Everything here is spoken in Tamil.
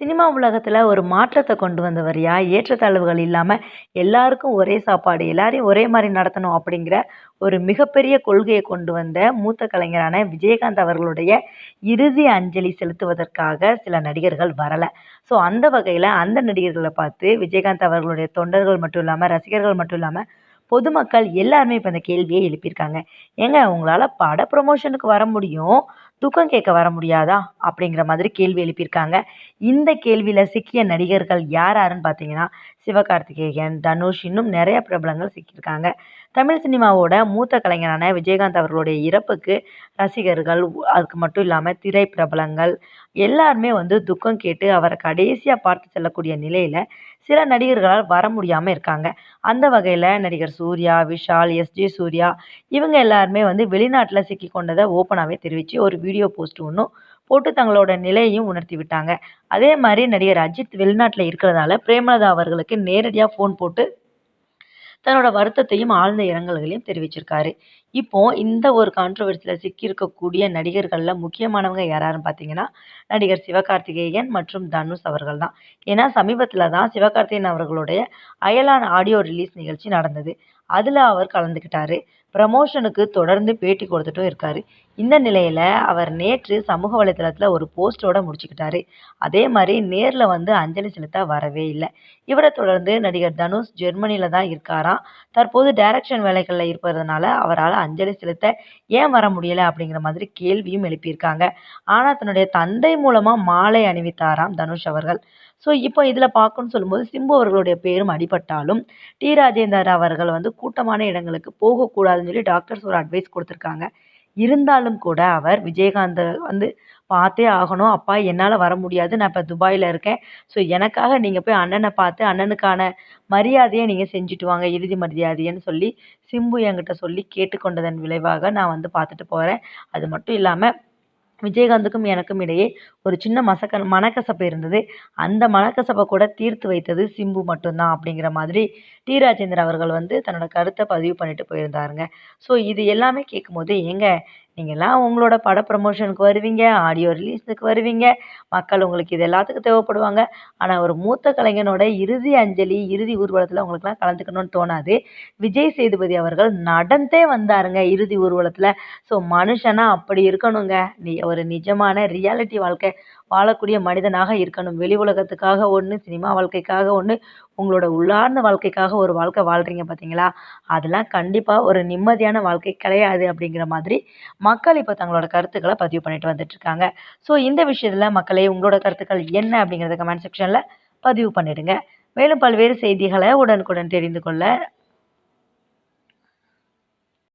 சினிமா உலகத்தில் ஒரு மாற்றத்தை கொண்டு வந்தவர்யா ஏற்றத்தாழ்வுகள் இல்லாமல் எல்லாருக்கும் ஒரே சாப்பாடு எல்லாரையும் ஒரே மாதிரி நடத்தணும் அப்படிங்கிற ஒரு மிகப்பெரிய கொள்கையை கொண்டு வந்த மூத்த கலைஞரான விஜயகாந்த் அவர்களுடைய இறுதி அஞ்சலி செலுத்துவதற்காக சில நடிகர்கள் வரலை. ஸோ அந்த வகையில் அந்த நடிகர்களை பார்த்து விஜயகாந்த் அவர்களுடைய தொண்டர்கள் மட்டும் இல்லாமல் ரசிகர்கள் மட்டும் இல்லாமல் பொதுமக்கள் எல்லாருமே இப்போ இந்த கேள்வியை எழுப்பியிருக்காங்க. ஏங்க உங்களால் பட ப்ரொமோஷனுக்கு வர முடியும். துக்கம் கேட்க வர முடியாதா? அப்படிங்கிற மாதிரி கேள்வி எழுப்பியிருக்காங்க. இந்த கேள்வியில் சிக்கிய நடிகர்கள் யார் யாருன்னு பார்த்தீங்கன்னா சிவகார்த்திகேயன் தனுஷ் இன்னும் நிறைய பிரபலங்கள் சிக்கியிருக்காங்க. தமிழ் சினிமாவோட மூத்த கலைஞரான விஜயகாந்த் அவர்களுடைய இறப்புக்கு ரசிகர்கள் அதுக்கு மட்டும் இல்லாமல் திரை பிரபலங்கள் எல்லாருமே வந்து துக்கம் கேட்டு அவரை கடைசியாக பார்த்து செல்லக்கூடிய நிலையில் சில நடிகர்களால் வர முடியாமல் இருக்காங்க. அந்த வகையில் நடிகர் சூர்யா விஷால் எஸ்ஜே சூர்யா இவங்க எல்லாருமே வந்து வெளிநாட்டில் சிக்கி கொண்டதை ஓப்பனாகவே தெரிவித்து ஒரு வீடியோ போஸ்ட் ஒன்றும் போட்டு தங்களோட நிலையையும் உணர்த்தி விட்டாங்க. அதே மாதிரி நடிகர் அஜித் வெளிநாட்டில் இருக்கிறதால பிரேமலதா அவர்களுக்கு நேரடியாக ஃபோன் போட்டு தன்னோட வருத்தத்தையும் ஆழ்ந்த இரங்கல்களையும் தெரிவிச்சிருக்காரு. இப்போ இந்த ஒரு கான்ட்ரவர்சியில் சிக்கியிருக்கக்கூடிய நடிகர்களில் முக்கியமானவங்க யாராருன்னு பார்த்தீங்கன்னா நடிகர் சிவகார்த்திகேயன் மற்றும் தனுஷ் அவர்கள் தான். ஏன்னா சமீபத்தில் தான் சிவகார்த்திகேயன் அவர்களுடைய அயலான் ஆடியோ ரிலீஸ் நிகழ்ச்சி நடந்தது. அதில் அவர் கலந்துக்கிட்டாரு. ப்ரமோஷனுக்கு தொடர்ந்து பேட்டி கொடுத்துட்டும் இருக்காரு. இந்த நிலையில் அவர் நேற்று சமூக வலைதளத்தில் ஒரு போஸ்டோட முடிச்சுக்கிட்டாரு. அதே மாதிரி நேரில் வந்து அஞ்சலி செலுத்த வரவே இல்லை. இவரை தொடர்ந்து நடிகர் தனுஷ் ஜெர்மனியில் தான் இருக்காராம். தற்போது டைரக்ஷன் வேலைகளில் இருப்பதனால அவரால் அஞ்சலி செலுத்த ஏன் வர முடியலை அப்படிங்கிற மாதிரி கேள்வியும் எழுப்பியிருக்காங்க. ஆனால் தன்னுடைய தந்தை மூலமாக மாலை அணிவித்தாராம் தனுஷ் அவர்கள். ஸோ இப்போ இதில் பார்க்கணும்னு சொல்லும்போது சிம்பு அவர்களுடைய பேரும் அடிபட்டாலும் டி. ராஜேந்தர் அவர்கள் வந்து கூட்டமான இடங்களுக்கு போகக்கூடாதுன்னு சொல்லி டாக்டர்ஸ் ஒரு அட்வைஸ் கொடுத்துருக்காங்க. இருந்தாலும் கூட அவர் விஜயகாந்த் வந்து பார்த்தே ஆகணும். அப்பா என்னால் வர முடியாது. நான் இப்போ துபாயில் இருக்கேன். ஸோ எனக்காக நீங்கள் போய் அண்ணனை பார்த்து அண்ணனுக்கான மரியாதையை நீங்கள் செஞ்சுட்டு வாங்க. இறுதி மரியாதைன்னு சொல்லி சிம்பு என்கிட்ட சொல்லி கேட்டுக்கொண்டதன் விளைவாக நான் வந்து பார்த்துட்டு போகிறேன் அது மட்டும் இல்லாமல் விஜயகாந்துக்கும் எனக்கும் இடையே ஒரு சின்ன மசக்க மனக்கசப்பு இருந்தது. அந்த மனக்கசப்பை கூட தீர்த்து வைத்தது சிம்பு மட்டும்தான் அப்படிங்கிற மாதிரி டி. ராஜேந்தர் அவர்கள் வந்து தன்னோட கருத்தை பதிவு பண்ணிட்டு போயிருந்தாருங்க. ஸோ இது எல்லாமே கேட்கும்போது ஏங்க நீங்கள்லாம் உங்களோட பட ப்ரமோஷனுக்கு வருவீங்க ஆடியோ ரிலீஸுக்கு வருவீங்க. மக்கள் உங்களுக்கு இது எல்லாத்துக்கும் தேவைப்படுவாங்க. ஆனால் ஒரு மூத்த கலைஞனோட இறுதி அஞ்சலி இறுதி ஊர்வலத்தில் உங்களுக்குலாம் கலந்துக்கணும்னு தோணாது. விஜய் சேதுபதி அவர்கள் நடந்தே வந்தாருங்க இறுதி ஊர்வலத்தில். ஸோ மனுஷனா அப்படி இருக்கணுங்க. நீ ஒரு நிஜமான ரியாலிட்டி வாழ்க்கை வாழக்கூடிய மனிதனாக இருக்கணும். வெளி உலகத்துக்காக ஒன்று சினிமா வாழ்க்கைக்காக ஒன்று உங்களோட உள்ளார்ந்த வாழ்க்கைக்காக ஒரு வாழ்க்கை வாழ்கிறீங்க பார்த்தீங்களா அதெல்லாம் கண்டிப்பாக ஒரு நிம்மதியான வாழ்க்கை கிடையாது அப்படிங்கிற மாதிரி மக்கள் இப்போ தங்களோட கருத்துக்களை பதிவு பண்ணிட்டு வந்துட்டுருக்காங்க ஸோ இந்த விஷயத்தில் மக்களே உங்களோட கருத்துக்கள் என்ன அப்படிங்கிறத கமெண்ட் செக்ஷனில் பதிவு பண்ணிடுங்க. மேலும் பல்வேறு செய்திகளை உடனுக்குடன் தெரிந்து கொள்ள